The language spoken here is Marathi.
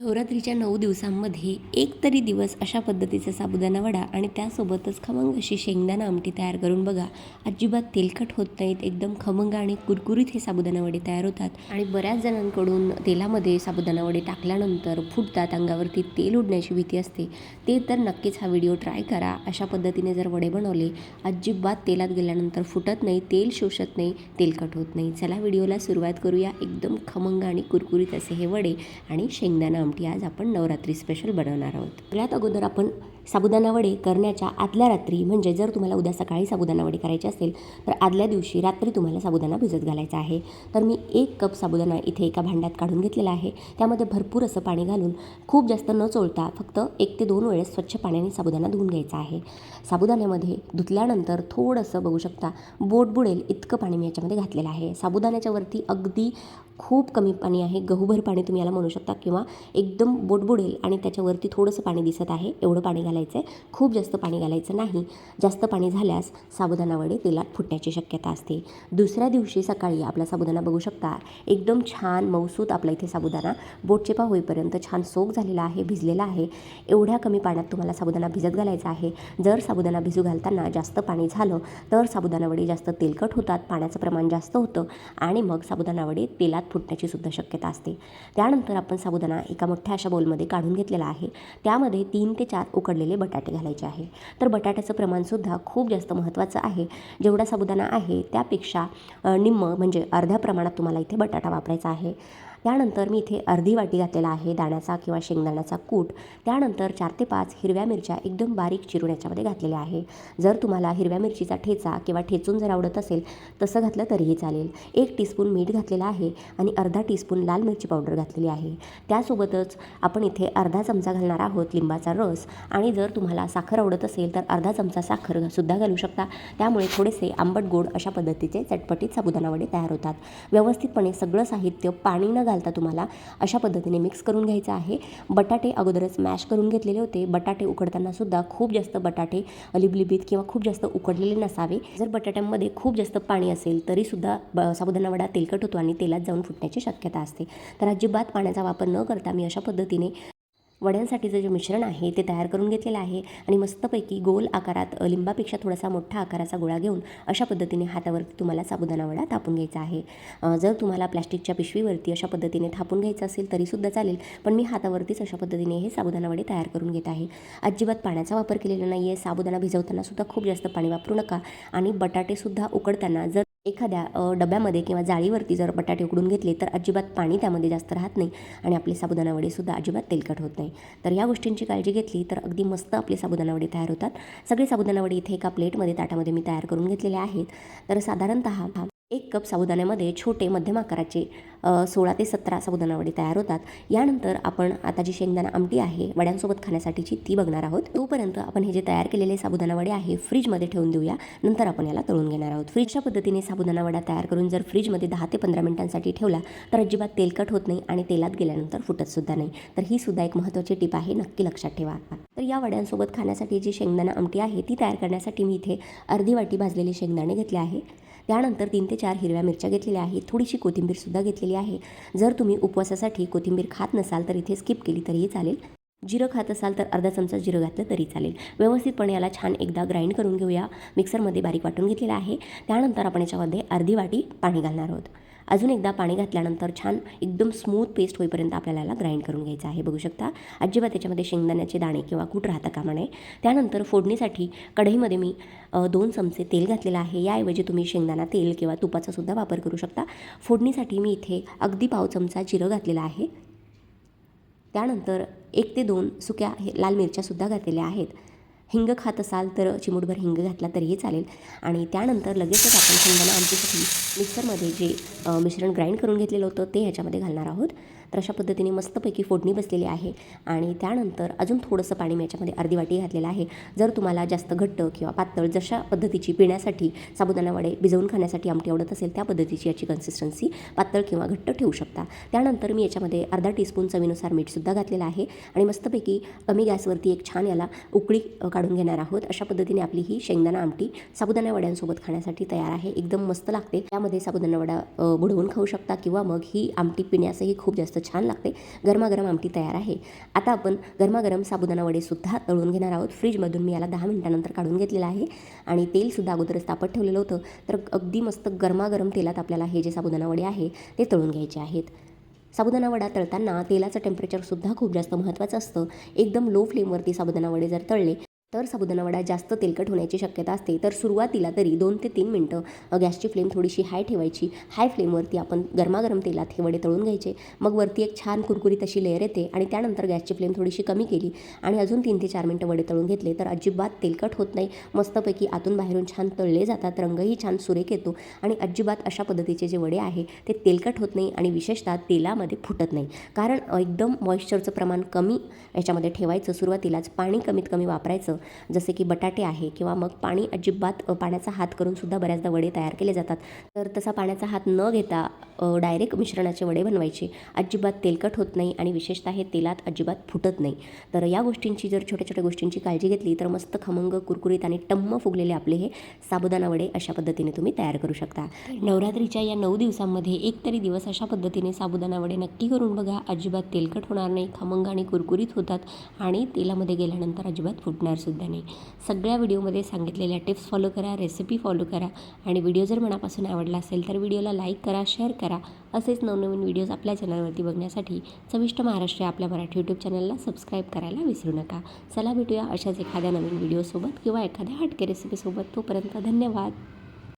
नवरात्रीच्या नऊ दिवसांमध्ये एक तरी दिवस अशा पद्धतीचा साबुदाणा वडा आणि त्यासोबतच खमंग अशी शेंगदाणा आमटी तयार करून बघा. अजिबात तेलकट होत नाहीत एकदम खमंग आणि कुरकुरीत हे साबुदाणा वडे तयार होतात. आणि बऱ्याच जणांकडून तेलामध्ये साबुदाणा वडे टाकल्यानंतर फुटतात अंगावरती तेल उडण्याची भीती असते. ते तर नक्कीच हा व्हिडिओ ट्राय करा. अशा पद्धतीने जर वडे बनवले अजिबात तेलात गेल्यानंतर फुटत नाही तेल शोषत नाही तेलकट होत नाही. चला व्हिडिओला सुरुवात करूया. एकदम खमंग आणि कुरकुरीत असे हे वडे आणि शेंगदाणा आमटी आज आपण नवरात्री स्पेशल बनवणार आहोत. सगळ्यात अगोदर आपण साबुदाणा वडे करण्याच्या आदल्या रात्री म्हणजे जर तुम्हाला उद्या सकाळी साबुदाणा वडे करायचे असेल तर आदल्या दिवशी रात्री तुम्हाला साबुदाणा भिजत घालायचा आहे. तर मी एक कप साबुदाणा इथे एका भांड्यात काढून घेतलेला आहे. त्यामध्ये भरपूर असं पाणी घालून खूप जास्त न चोळता फक्त एक ते दोन वेळेस स्वच्छ पाण्याने साबुदाणा धुवून घ्यायचा आहे. साबुदाण्यामध्ये धुतल्यानंतर थोडंसं बघू शकता बोट बुडेल इतकं पाणी मी याच्यामध्ये घातलेलं आहे. साबुदाण्याच्या वरती अगदी खूप कमी पाणी आहे. गहूभर पाणी तुम्ही याला म्हणू शकता किंवा एकदम बोट बुडेल आणि त्याच्यावरती थोडंसं पाणी दिसत आहे. एवढं पाणी घाला घालायचं आहे खूप जास्त पाणी घालायचं नाही. जास्त पाणी झाल्यास साबुदाणा वडे तेलात फुटण्याची शक्यता असते. दुसऱ्या दिवशी सकाळी आपला साबुदाणा बघू शकता. एकदम छान मौसूत आपला इथे साबुदाणा. बोटचेपा होईपर्यंत छान सोक झालेला आहे भिजलेला आहे. एवढ्या कमी पाण्यात तुम्हाला साबुदाणा भिजत घालायचा आहे. जर साबुदाणा भिजू घालताना जास्त पाणी झालं तर साबुदाणा वडे जास्त तेलकट होतात पाण्याचं प्रमाण जास्त होतं आणि मग साबुदाणा वडे तेलात फुटण्याची सुद्धा शक्यता असते. त्यानंतर आपण साबुदाणा एका मोठ्या अशा बोलमध्ये काढून घेतलेला आहे. त्यामध्ये तीन ते चार उकडलेले बटाटे घालायचे आहे. तर बटाट्याचं प्रमाणसुद्धा खूप जास्त महत्त्वाचं आहे. जेवढा साबुदाणा आहे त्यापेक्षा निम्म म्हणजे अर्ध्या प्रमाणात तुम्हाला इथे बटाटा वापरायचा आहे. त्यानंतर मी इथे अर्धी वाटी घातलेला आहे दाण्याचा किंवा शेंगदाण्याचा कूट. त्यानंतर चार ते पाच हिरव्या मिरच्या एकदम बारीक चिरून याच्यामध्ये घातलेल्या आहे. जर तुम्हाला हिरव्या मिरचीचा ठेचा किंवा ठेचून जर आवडत असेल तसं घातलं तरीही चालेल. एक टीस्पून मीठ घातलेलं आहे आणि अर्धा टीस्पून लाल मिरची पावडर घातलेली आहे. त्यासोबतच आपण इथे अर्धा चमचा घालणार आहोत लिंबाचा रस आणि जर तुम्हाला साखर आवडत असेल तर अर्धा चमचा साखर सुद्धा घालू शकता. त्यामुळे थोडेसे आंबट गोड अशा पद्धतीचे चटपटीत साबुदाणा वडे तयार होतात. व्यवस्थितपणे सगळं साहित्य पाणी न घालता तुम्हाला. अशा पद्धतीने मिक्स करून घ्यायचं आहे. बटाटे अगोदरच मॅश करून घेतलेले होते. बटाटे उकडताना सुद्धा खूप जास्त बटाटे लिबलिबीत किंवा खूप जास्त उकडलेले नसावे. जर बटाट्यांमध्ये खूप जास्त पाणी असेल तरीसुद्धा ब साबुदाणा वडा तेलकट होतो आणि तेलात जाऊन फुटण्याची शक्यता असते. तर अजिबात पाण्याचा वापर न करता मी अशा पद्धतीने वड्यांसाठीचं जे मिश्रण आहे ते तयार करून घेतलेलं आहे आणि मस्तपैकी गोल आकारात लिंबापेक्षा थोडासा मोठा आकाराचा गोळा घेऊन अशा पद्धतीने हातावरती तुम्हाला साबुदाणा वडा थापून घ्यायचा आहे. जर तुम्हाला प्लॅस्टिकच्या पिशवीवरती अशा पद्धतीने थापून घ्यायचं असेल तरीसुद्धा चालेल पण मी हातावरतीच अशा पद्धतीने हे साबुदाणा वडे तयार करून घेत आहे. अजिबात पाण्याचा वापर केलेला नाही आहे साबुदाणा भिजवताना सुद्धा खूप जास्त पाणी वापरू नका आणि बटाटेसुद्धा उकडताना जर एखाद्या डब्यामध्ये किंवा जाळीवरती जर बटाटे उकडून घेतले तर अजिबात पाणी त्यामध्ये जास्त राहत नाही आणि आपले साबुदाणा वडेसुद्धा अजिबात तेलकट होत नाही. तर या गोष्टींची काळजी घेतली तर अगदी मस्त आपले साबुदाणा वडे तयार होतात. सगळे साबुदाणा वडे इथे एका प्लेटमध्ये ताटामध्ये मी तयार करून घेतलेले आहेत. तर साधारणतः एक कप साबुदाण्यामध्ये छोटे मध्यम आकाराचे सोळा ते सतरा साबुदाणावडे तयार होतात. यानंतर आपण आता जी शेंगदाणा आमटी आहे वड्यांसोबत खाण्यासाठीची ती बघणार आहोत. तोपर्यंत आपण हे जे तयार केलेले साबुदाणा वडे आहे फ्रीजमध्ये ठेवून देऊया. नंतर आपण याला तळून घेणार आहोत. फ्रीजच्या पद्धतीने साबुदाणा वडा तयार करून जर फ्रीजमध्ये दहा ते पंधरा मिनिटांसाठी ठेवला तर अजिबात तेलकट होत नाही आणि तेलात गेल्यानंतर फुटत सुद्धा नाही. तर ही सुद्धा एक महत्त्वाची टीप आहे नक्की लक्षात ठेवा. तर या वड्यांसोबत खाण्यासाठी जी शेंगदाणा आमटी आहे ती तयार करण्यासाठी मी इथे अर्धी वाटी भाजलेले शेंगदाणे घेतले आहे. त्यानंतर तीन ते चार हिरव्या मिरच्या घेतलेल्या आहेत. थोडीशी कोथिंबीरसुद्धा घेतलेली आहे. जर तुम्ही उपवासासाठी कोथिंबीर खात नसाल तर इथे स्किप केली तरीही चालेल. जिरं खात असाल तर अर्धा चमचा जिरं घातलं तरी चालेल. व्यवस्थितपणे याला छान एकदा ग्राइंड करून घेऊया. मिक्सरमध्ये बारीक वाटून घेतलेलं आहे. त्यानंतर आपण याच्यामध्ये अर्धी वाटी पाणी घालणार आहोत. अजून एकदा पाणी घातल्यानंतर छान एकदम स्मूथ पेस्ट होईपर्यंत आपल्याला याला ग्राइंड करून घ्यायचं आहे. बघू शकता अजिबात त्याच्यामध्ये शेंगदाण्याचे दाणे किंवा कूट राहता कामा नये त्यानंतर फोडणीसाठी कढईमध्ये मी दोन चमचे तेल घातलेलं आहे. याऐवजी तुम्ही शेंगदाणा तेल किंवा तुपाचा सुद्धा वापर करू शकता. फोडणीसाठी मी इथे अगदी पाव चमचा जिरं घातलेलं आहे. त्यानंतर एक ते दोन सुक्या हे लाल मिरच्यासुद्धा घातलेल्या आहेत. हिंग खात असाल तर चिमूटभर हिंग घातला तरीही चालेल. आणि त्यानंतर लगेचच आपण शेंगदाणा आमटीसाठी मिक्सरमध्ये जे मिश्रण ग्राइंड करून घेतलेलं होतं ते ह्याच्यामध्ये घालणार आहोत. तर अशा पद्धतीने मस्तपैकी फोडणी बसलेली आहे. आणि त्यानंतर अजून थोडंसं पाणी मी याच्यामध्ये अर्धी वाटी घातलेलं आहे. जर तुम्हाला जास्त घट्ट किंवा पातळ जशा पद्धतीची पिण्यासाठी साबुदाणा वडे भिजवून खाण्यासाठी आमटी आवडत असेल त्या पद्धतीची याची कन्सिस्टन्सी पातळ किंवा घट्ट ठेवू शकता. त्यानंतर मी याच्यामध्ये अर्धा टीस्पून चवीनुसार मीठसुद्धा घातलेलं आहे. आणि मस्तपैकी कमी गॅसवरती एक छान याला उकळी काढून घेणार आहोत. अशा पद्धतीने आपली ही शेंगदाणा आमटी साबुदाणा वड्यांसोबत खाण्यासाठी तयार आहे. एकदम मस्त लागते. त्यामध्ये साबुदाणा वडा बुडवून खाऊ शकता किंवा मग ही आमटी पिण्यासही खूप जास्त छान लागते. गरमागरम आमटी तयार आहे. आता आपण गरमागरम साबुदाणा वडेसुद्धा तळून घेणार आहोत. फ्रीजमधून मी याला दहा मिनिटानंतर काढून घेतलेलं आहे. आणि तेलसुद्धा अगोदरच तापत ठेवलेलं होतं. तर अगदी मस्त गरमागरम तेलात आपल्याला हे जे साबुदाणा वडे आहे ते तळून घ्यायचे आहेत. साबुदाणा वडा तळताना तेलाचं टेम्परेचरसुद्धा खूप जास्त महत्त्वाचं असतं. एकदम लो फ्लेमवरती साबुदाणा वडे जर तळले तर साबुदाणा वडा जास्त तेलकट होण्याची शक्यता असते. तर सुरुवातीला तरी दोन ते तीन मिनटं गॅसची फ्लेम थोडीशी हाय ठेवायची. हाय फ्लेमवरती आपण गरमागरम तेलात हे वडे तळून घ्यायचे. मग वरती एक छान कुरकुरीत अशी लेअर येते आणि त्यानंतर गॅसची फ्लेम थोडीशी कमी केली आणि अजून तीन ते चार मिनटं वडे तळून घेतले तर अजिबात तेलकट होत नाही. मस्तपैकी आतून बाहेरून छान तळले जातात. रंगही छान सुरेख येतो आणि अजिबात अशा पद्धतीचे जे वडे आहे ते तेलकट होत नाही आणि विशेषतः तेलामध्ये फुटत नाही. कारण एकदम मॉइश्चरचं प्रमाण कमी याच्यामध्ये ठेवायचं. सुरुवातीलाच पाणी कमीत कमी वापरायचं जसे की बटाटे आहे किंवा मग पाणी अजिबात पाण्याचा हात करून सुद्धा बऱ्याचदा वडे तयार केले जातात. तर तसा पाण्याचा हात न घेता डायरेक्ट मिश्रणाचे वडे बनवायचे. अजिबात तेलकट होत नाही आणि विशेषतः हे तेलात अजिबात फुटत नाही. तर या गोष्टींची जर छोट्या छोट्या गोष्टींची काळजी घेतली तर मस्त खमंग कुरकुरीत आणि टम्म फुगलेले आपले हे साबुदाणा वडे अशा पद्धतीने तुम्ही तयार करू शकता. नवरात्रीच्या या नऊ दिवसांमध्ये एक तरी दिवस अशा पद्धतीने साबुदाणा वडे नक्की करून बघा. अजिबात तेलकट होणार नाही खमंग आणि कुरकुरीत होतात आणि तेलामध्ये गेल्यानंतर अजिबात फुटणार सुद्धा नाही सगळ्या व्हिडिओमध्ये सांगितलेल्या टिप्स फॉलो करा रेसिपी फॉलो करा आणि व्हिडिओ जर मनापासून आवडला असेल तर व्हिडिओला लाईक करा शेअर करा. असेच नवनवीन व्हिडिओज आपल्या चॅनलवरती बघण्यासाठी चविष्ट महाराष्ट्र आपल्या मराठी यूट्यूब चॅनलला सबस्क्राईब करायला विसरू नका. चला भेटूया अशाच एखाद्या नवीन व्हिडिओसोबत किंवा एखाद्या हटके रेसिपीसोबत तोपर्यंत धन्यवाद.